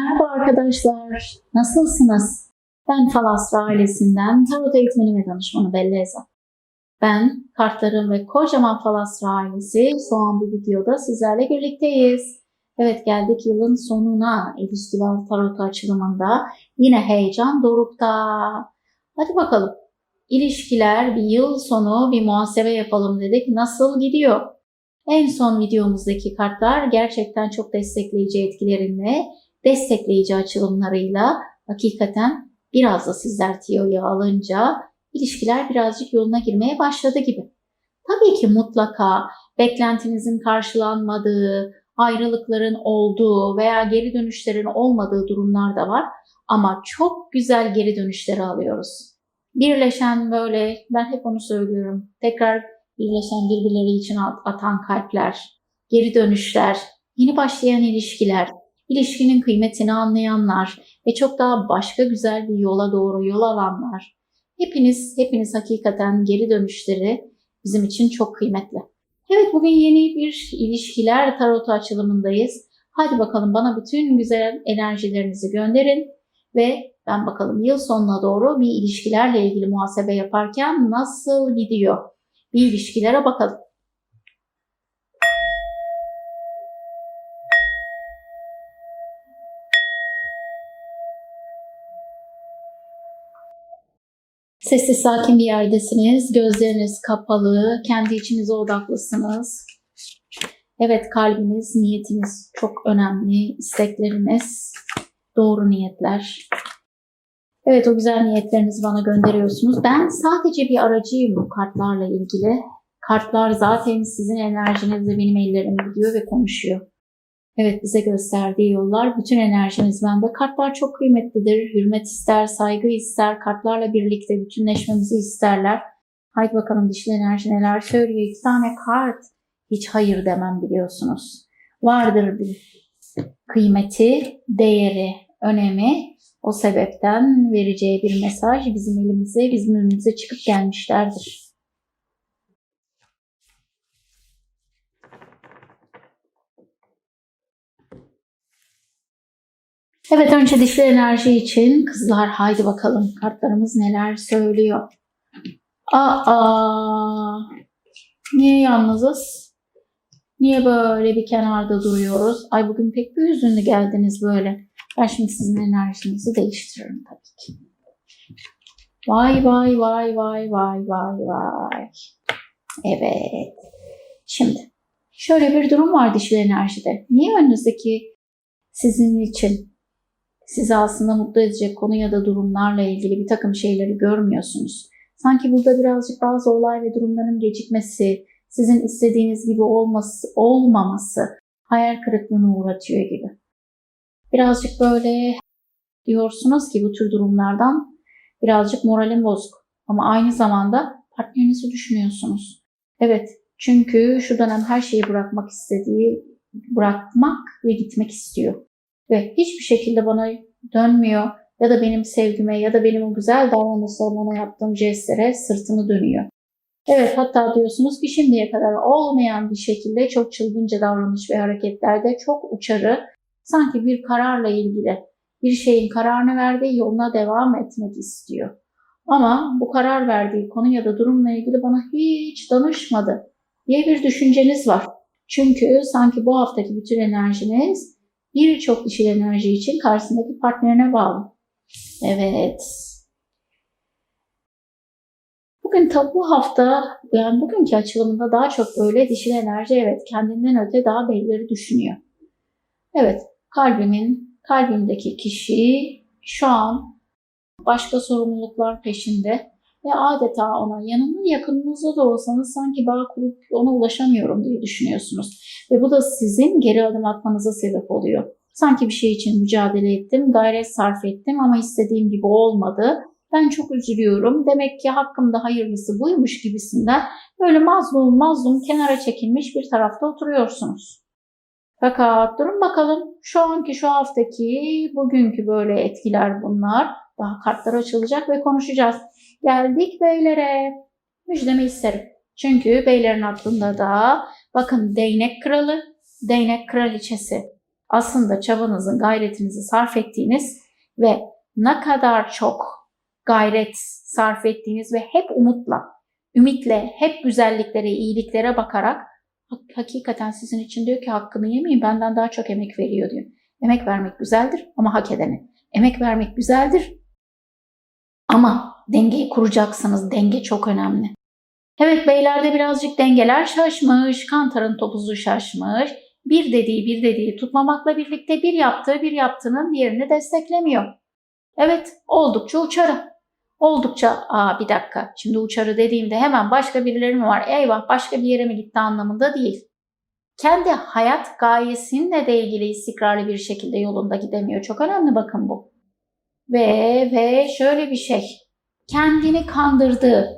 Merhaba arkadaşlar, nasılsınız? Ben Falasra ailesinden tarot eğitmeni ve danışmanı Belleza. Ben, kartlarım ve kocaman Falasra ailesi an bu videoda sizlerle birlikteyiz. Evet geldik yılın sonuna ilişkiler tarot açılımında. Yine heyecan dorukta. Hadi bakalım. İlişkiler bir yıl sonu bir muhasebe yapalım dedik. Nasıl gidiyor? En son videomuzdaki kartlar gerçekten çok destekleyici etkilerinle, destekleyici açılımlarıyla hakikaten biraz da sizler tiyoyu alınca ilişkiler birazcık yoluna girmeye başladı gibi. Tabii ki mutlaka beklentinizin karşılanmadığı, ayrılıkların olduğu veya geri dönüşlerin olmadığı durumlar da var ama çok güzel geri dönüşleri alıyoruz. Birleşen böyle, ben hep onu söylüyorum. Tekrar birleşen birbirleri için atan kalpler, geri dönüşler, yeni başlayan ilişkiler, ilişkinin kıymetini anlayanlar ve çok daha başka güzel bir yola doğru yol alanlar. Hepiniz, hepiniz hakikaten geri dönüşleri bizim için çok kıymetli. Evet bugün yeni bir ilişkiler tarotu açılımındayız. Hadi bakalım bana bütün güzel enerjilerinizi gönderin ve ben bakalım yıl sonuna doğru bir ilişkilerle ilgili muhasebe yaparken nasıl gidiyor? Bir ilişkilere bakalım. Sessiz sakin bir yerdesiniz. Gözleriniz kapalı. Kendi içinize odaklısınız. Evet kalbiniz, niyetiniz çok önemli. İstekleriniz, doğru niyetler. Evet o güzel niyetlerinizi bana gönderiyorsunuz. Ben sadece bir aracıyım bu kartlarla ilgili. Kartlar zaten sizin enerjinizle benim ellerim gidiyor ve konuşuyor. Evet bize gösterdiği yollar bütün enerjiniz bende. Kartlar çok kıymetlidir. Hürmet ister, saygı ister. Kartlarla birlikte bütünleşmemizi isterler. Haydi bakalım dişli enerji neler söylüyor. İki tane kart. Hiç hayır demem biliyorsunuz. Vardır bir kıymeti, değeri, önemi. O sebepten vereceği bir mesaj bizim elimize, bizim önümüze çıkıp gelmişlerdir. Evet önce dişli enerji için kızlar haydi bakalım kartlarımız neler söylüyor. Aa, niye yalnızız? Niye böyle bir kenarda duruyoruz? Ay bugün pek bir hüzünlü geldiniz böyle. Ben şimdi sizin enerjinizi değiştiririm tabii ki. Vay vay vay vay vay vay vay. Evet. Şimdi şöyle bir durum var dişli enerjide. Niye önünüzdeki sizin için sizi aslında mutlu edecek konu ya da durumlarla ilgili bir takım şeyleri görmüyorsunuz? Sanki burada birazcık bazı olay ve durumların gecikmesi, sizin istediğiniz gibi olması, olmaması hayal kırıklığına uğratıyor gibi. Birazcık böyle diyorsunuz ki bu tür durumlardan birazcık moralim bozuk. Ama aynı zamanda partnerinizi düşünüyorsunuz. Evet çünkü şu dönem her şeyi bırakmak istediği, bırakmak ve gitmek istiyor. Ve hiçbir şekilde bana dönmüyor ya da benim sevgime ya da benim o güzel davranışlarıma ona yaptığım jestlere sırtını dönüyor. Evet hatta diyorsunuz ki şimdiye kadar olmayan bir şekilde çok çılgınca davranış ve hareketlerde çok uçarı sanki bir kararla ilgili bir şeyin kararını verdiği yoluna devam etmek istiyor. Ama bu karar verdiği konu ya da durumla ilgili bana hiç danışmadı diye bir düşünceniz var. Çünkü sanki bu haftaki bütün enerjiniz birçok dişil enerji için karşısındaki partnerine bağlı. Evet. Bugün tabi bu hafta yani bugünkü açılımında daha çok böyle dişil enerji evet kendinden öte daha belirli düşünüyor. Evet kalbimin, kalbimdeki kişi şu an başka sorumluluklar peşinde ve adeta ona yanında yakınınızda da olsanız sanki bağ kurup ona ulaşamıyorum diye düşünüyorsunuz. Ve bu da sizin geri adım atmanıza sebep oluyor. Sanki bir şey için mücadele ettim, gayret sarf ettim ama istediğim gibi olmadı. Ben çok üzülüyorum. Demek ki hakkımda hayırlısı buymuş gibisinden böyle mazlum mazlum kenara çekilmiş bir tarafta oturuyorsunuz. Fakat durun bakalım şu anki şu haftaki bugünkü böyle etkiler bunlar. Daha kartlar açılacak ve konuşacağız. Geldik beylere. Müjdemi isterim. Çünkü beylerin aklında da bakın değnek kralı, değnek kraliçesi. aslında çabanızın, gayretinizi sarf ettiğiniz ve ne kadar çok gayret sarf ettiğiniz ve hep umutla, ümitle, hep güzelliklere, iyiliklere bakarak hak- hakikaten sizin için diyor ki hakkını yemeyin benden daha çok emek veriyor diyor. Emek vermek güzeldir ama hak edene. Emek vermek güzeldir ama dengeyi kuracaksınız. Denge çok önemli. Evet beylerde birazcık dengeler şaşmış. Kantarın topuzu şaşmış. Bir dediği bir dediği tutmamakla birlikte bir yaptığı bir yaptığının diğerini desteklemiyor. Evet oldukça uçarı. Oldukça aa bir dakika şimdi uçarı dediğimde hemen başka birileri mi var? Eyvah başka bir yere mi gitti anlamında değil. Kendi hayat gayesinle de ilgili istikrarlı bir şekilde yolunda gidemiyor. Çok önemli bakın bu. Ve ve şöyle bir şey. Kendini kandırdığı,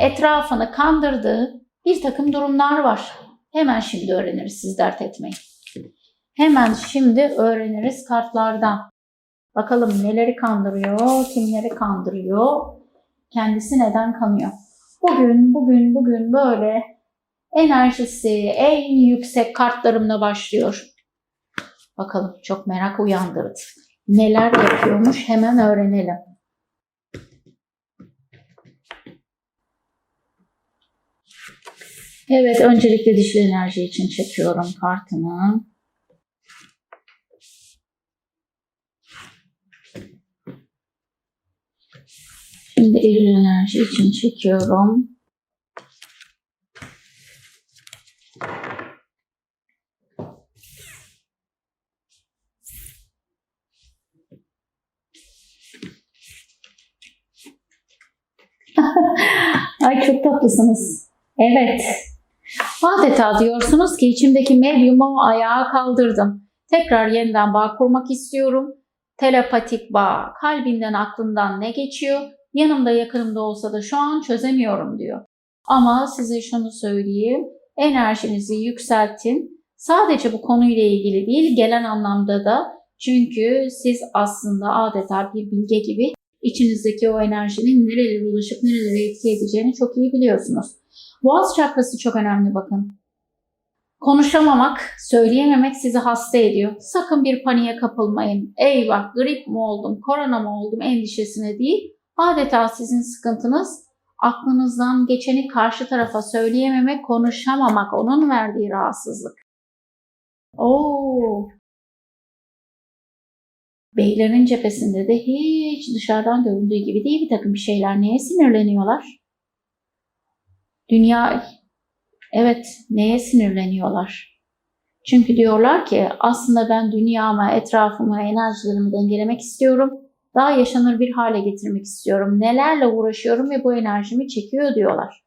etrafını kandırdığı bir takım durumlar var. Hemen şimdi öğreniriz siz dert etmeyin. Hemen şimdi öğreniriz kartlardan. Bakalım neleri kandırıyor, kimleri kandırıyor, kendisi neden kanıyor. Bugün, bugün, bugün böyle enerjisi en yüksek kartlarımla başlıyor. Bakalım çok merak uyandırdı. Neler yapıyormuş hemen öğrenelim. Evet, öncelikle dişil enerji için çekiyorum kartımı. Şimdi eril enerji için çekiyorum. Ay çok tatlısınız. Evet. Adeta diyorsunuz ki içimdeki medyumu ayağa kaldırdım. Tekrar yeniden bağ kurmak istiyorum. Telepatik bağ, kalbinden aklından ne geçiyor? Yanımda yakınımda olsa da şu an çözemiyorum diyor. Ama size şunu söyleyeyim. Enerjinizi yükseltin. Sadece bu konuyla ilgili değil, gelen anlamda da çünkü siz aslında adeta bir bilge gibi içinizdeki o enerjinin nerelere ulaşıp nerelere etki edeceğini çok iyi biliyorsunuz. Boğaz çakrası çok önemli bakın. Konuşamamak, söyleyememek sizi hasta ediyor. Sakın bir paniğe kapılmayın. Eyvah grip mi oldum, korona mı oldum endişesine değil. Adeta sizin sıkıntınız aklınızdan geçeni karşı tarafa söyleyememek, konuşamamak, onun verdiği rahatsızlık. Oo. Beylerin cephesinde de hiç dışarıdan göründüğü gibi değil bir takım bir şeyler. Neye sinirleniyorlar? Dünya, evet neye sinirleniyorlar? Çünkü diyorlar ki aslında ben dünyama, etrafımı, enerjilerimi dengelemek istiyorum. Daha yaşanır bir hale getirmek istiyorum. Nelerle uğraşıyorum ve bu enerjimi çekiyor diyorlar.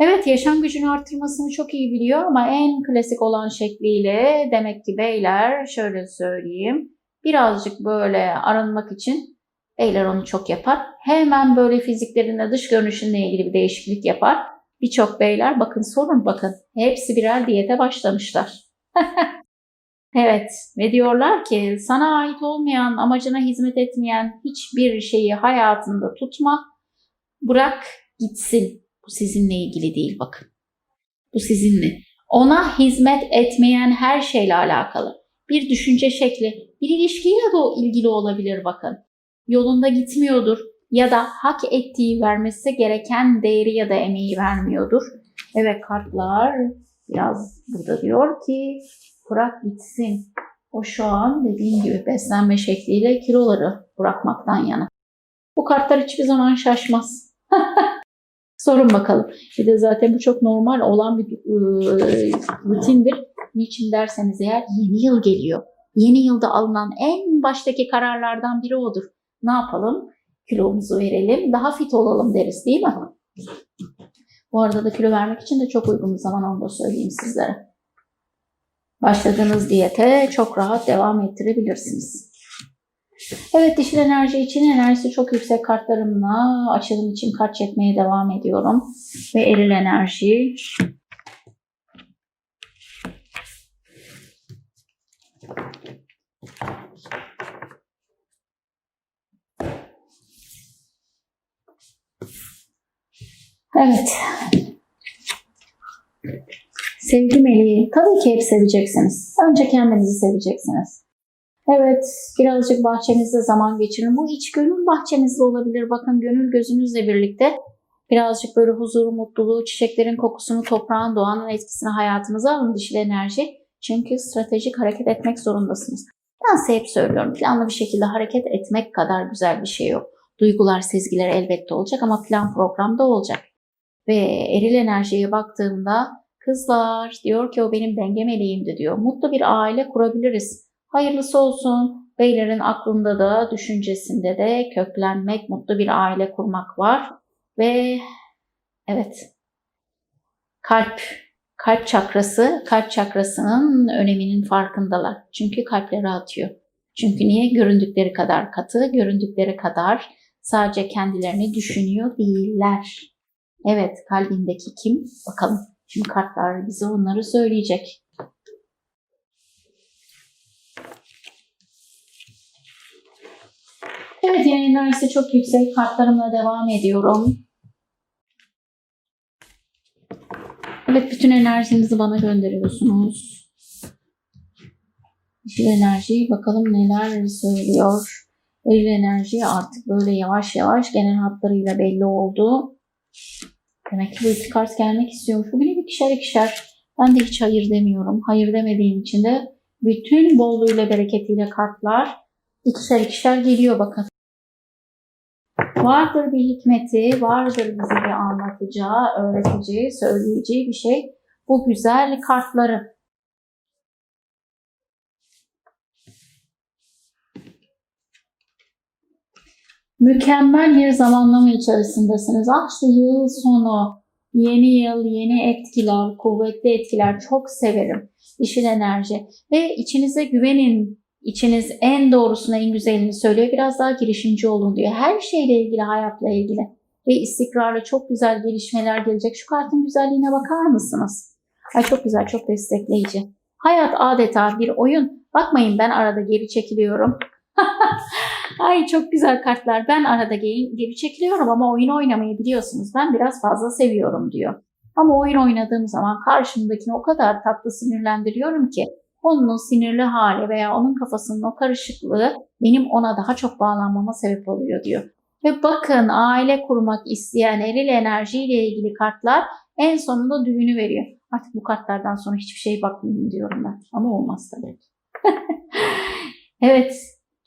Evet yaşam gücünü arttırmasını çok iyi biliyor ama en klasik olan şekliyle demek ki beyler şöyle söyleyeyim. Birazcık böyle arınmak için beyler onu çok yapar. Hemen böyle fiziklerinde dış görünüşünle ilgili bir değişiklik yapar. Birçok beyler bakın sorun bakın hepsi birer diyete başlamışlar. evet ve diyorlar ki sana ait olmayan amacına hizmet etmeyen hiçbir şeyi hayatında tutma bırak gitsin. Bu sizinle ilgili değil bakın. Bu sizinle. Ona hizmet etmeyen her şeyle alakalı. Bir düşünce şekli, bir ilişkiyle de ilgili olabilir bakın. Yolunda gitmiyordur ya da hak ettiği vermesi gereken değeri ya da emeği vermiyordur. Evet kartlar biraz burada diyor ki bırak gitsin. O şu an dediğim gibi beslenme şekliyle kiloları bırakmaktan yana. Bu kartlar hiçbir zaman şaşmaz. Sorun bakalım. Bir de zaten bu çok normal olan bir e, rutindir. Niçin derseniz eğer yeni yıl geliyor. Yeni yılda alınan en baştaki kararlardan biri odur. Ne yapalım? Kilomuzu verelim, daha fit olalım deriz değil mi? Bu arada da kilo vermek için de çok uygun bir zaman onu da söyleyeyim sizlere. Başladığınız diyete çok rahat devam ettirebilirsiniz. Evet dişil enerji için enerjisi çok yüksek kartlarımla açılım için kart çekmeye devam ediyorum. Ve eril enerji. Evet. Sevgi meleği. Tabii ki hep seveceksiniz. Önce kendinizi seveceksiniz. Evet, birazcık bahçenizde zaman geçirin. Bu iç gönül bahçenizde olabilir. Bakın gönül gözünüzle birlikte birazcık böyle huzuru, mutluluğu, çiçeklerin kokusunu, toprağın, doğanın etkisini hayatınıza alın dişil enerji. Çünkü stratejik hareket etmek zorundasınız. Ben size hep söylüyorum planlı bir şekilde hareket etmek kadar güzel bir şey yok. Duygular, sezgiler elbette olacak ama plan programda olacak. Ve eril enerjiye baktığımda kızlar diyor ki o benim denge meleğimdi diyor. Mutlu bir aile kurabiliriz. Hayırlısı olsun. Beylerin aklında da düşüncesinde de köklenmek, mutlu bir aile kurmak var. Ve evet kalp kalp çakrası, kalp çakrasının öneminin farkındalar. Çünkü kalpleri atıyor. Çünkü niye? Göründükleri kadar katı, göründükleri kadar sadece kendilerini düşünüyor değiller. Evet, kalbindeki kim? Bakalım. Şimdi kartlar bize onları söyleyecek. Evet, yani enerjisi çok yüksek. Kartlarımla devam ediyorum. Evet, bütün enerjinizi bana gönderiyorsunuz. Dişil enerji bakalım neler söylüyor. Eril enerji artık böyle yavaş yavaş genel hatlarıyla belli oldu. Demek ki bu iki kart gelmek istiyormuş. Bugün hep ikişer ikişer. Ben de hiç hayır demiyorum. Hayır demediğim için de bütün bolluğuyla bereketiyle kartlar ikişer ikişer geliyor bakın. Vardır bir hikmeti, vardır bize bir anlatacağı, öğreteceği, söyleyeceği bir şey. Bu güzel kartları. Mükemmel bir zamanlama içerisindesiniz. Şu yıl sonu, yeni yıl, yeni etkiler, kuvvetli etkiler çok severim. Dişil enerji. Ve içinize güvenin. İçiniz en doğrusunu, en güzelini söylüyor. Biraz daha girişimci olun diyor. Her şeyle ilgili, hayatla ilgili. Ve istikrarla çok güzel gelişmeler gelecek. Şu kartın güzelliğine bakar mısınız? Ay çok güzel, çok destekleyici. Hayat adeta bir oyun. Bakmayın ben arada geri çekiliyorum. Ay çok güzel kartlar. Ben arada geri çekiliyorum ama oyun oynamayı biliyorsunuz. Ben biraz fazla seviyorum diyor. Ama oyun oynadığım zaman karşımdakini o kadar tatlı sinirlendiriyorum ki onun sinirli hali veya onun kafasının o karışıklığı benim ona daha çok bağlanmama sebep oluyor diyor. Ve bakın aile kurmak isteyen eril enerjiyle ilgili kartlar en sonunda düğünü veriyor. Artık bu kartlardan sonra hiçbir şey bakmayayım diyorum ben. Ama olmaz tabii. evet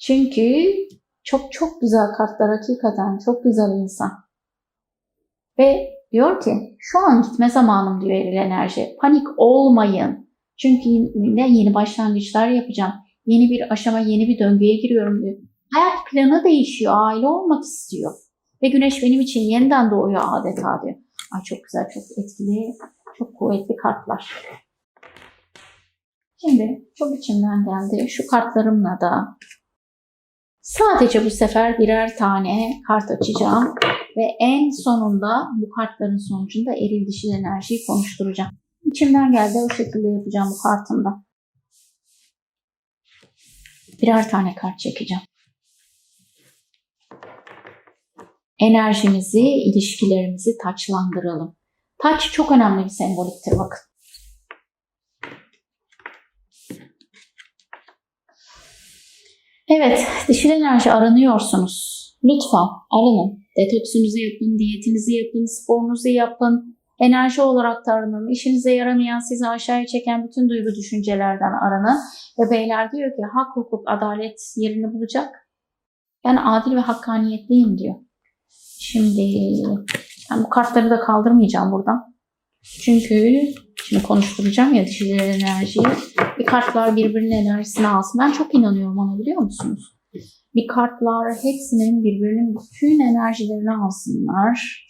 çünkü çok çok güzel kartlar hakikaten çok güzel insan. Ve diyor ki şu an gitme zamanım diyor eril enerji. Panik olmayın. Çünkü yine yeni başlangıçlar yapacağım. Yeni bir aşama, yeni bir döngüye giriyorum diyor. Hayat planı değişiyor. Aile olmak istiyor. Ve güneş benim için yeniden doğuyor adeta diyor. Ay çok güzel, çok etkili, çok kuvvetli kartlar. Şimdi çok içimden geldi. Şu kartlarımla da sadece bu sefer birer tane kart açacağım. Ve en sonunda bu kartların sonucunda eril dişil enerjiyi konuşturacağım. İçimden geldi o şekilde yapacağım bu kartımda. Birer tane kart çekeceğim. Enerjimizi, ilişkilerimizi taçlandıralım. Taç çok önemli bir semboliktir bakın. Evet, dişil enerji aranıyorsunuz. Lütfen aranın. Detoksunuzu yapın, diyetinizi yapın, sporunuzu yapın. Enerji olarak da aranın. İşinize yaramayan, sizi aşağıya çeken bütün duygu düşüncelerden aranın. Ve beyler diyor ki hak, hukuk, adalet yerini bulacak. Ben adil ve hakkaniyetliyim diyor. Şimdi ben bu kartları da kaldırmayacağım buradan. Çünkü şimdi konuşturacağım ya dişiler enerjiyi. Bir kartlar birbirinin enerjisini alsın. Ben çok inanıyorum ona biliyor musunuz? Bir kartlar hepsinin birbirinin bütün enerjilerini alsınlar.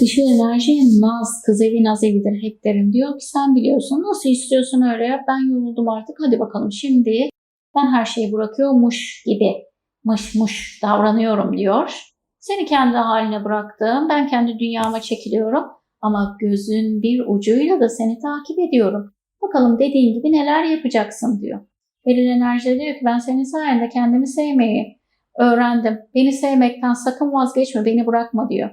Dişil enerji naz, kız evi naz evidir hep derim. Diyor ki sen biliyorsun nasıl istiyorsun öyle yap ben yoruldum artık hadi bakalım şimdi ben her şeyi bırakıyormuş gibi mış mış davranıyorum diyor. Seni kendi haline bıraktım ben kendi dünyama çekiliyorum ama gözün bir ucuyla da seni takip ediyorum. Bakalım dediğin gibi neler yapacaksın diyor. Eril enerji diyor ki ben senin sayende kendimi sevmeyi öğrendim. Beni sevmekten sakın vazgeçme beni bırakma diyor.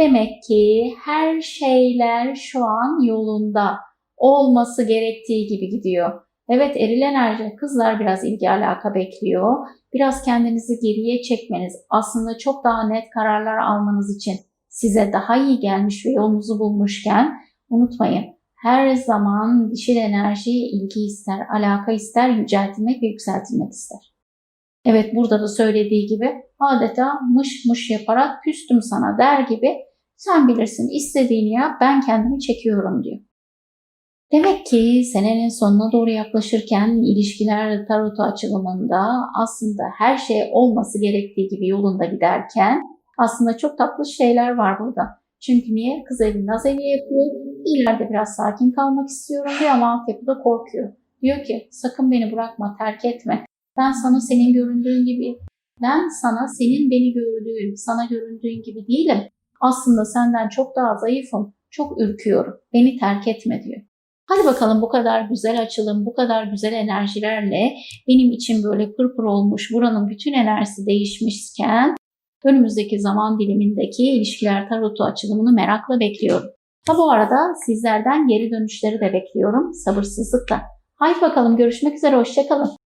Demek ki her şeyler şu an yolunda. Olması gerektiği gibi gidiyor. Evet eril enerji kızlar biraz ilgi alaka bekliyor. Biraz kendinizi geriye çekmeniz aslında çok daha net kararlar almanız için size daha iyi gelmiş ve yolunuzu bulmuşken unutmayın. Her zaman dişil enerji ilgi ister, alaka ister, yüceltilmek ve yükseltilmek ister. Evet burada da söylediği gibi adeta mış mış yaparak küstüm sana der gibi sen bilirsin istediğini yap ben kendimi çekiyorum diyor. Demek ki senenin sonuna doğru yaklaşırken ilişkiler tarotu açılımında aslında her şey olması gerektiği gibi yolunda giderken aslında çok tatlı şeyler var burada. Çünkü niye? Kız evi naz yapıyor. İleride biraz sakin kalmak istiyorum diyor ama altyapıda korkuyor. Diyor ki sakın beni bırakma, terk etme. Ben sana senin göründüğün gibi, ben sana senin beni gördüğün, sana göründüğün gibi değilim. Aslında senden çok daha zayıfım, çok ürküyorum. Beni terk etme diyor. Hadi bakalım bu kadar güzel açılım, bu kadar güzel enerjilerle benim için böyle pırpır olmuş, buranın bütün enerjisi değişmişken önümüzdeki zaman dilimindeki ilişkiler tarotu açılımını merakla bekliyorum. Ha bu arada sizlerden geri dönüşleri de bekliyorum sabırsızlıkla. Haydi bakalım görüşmek üzere, hoşçakalın.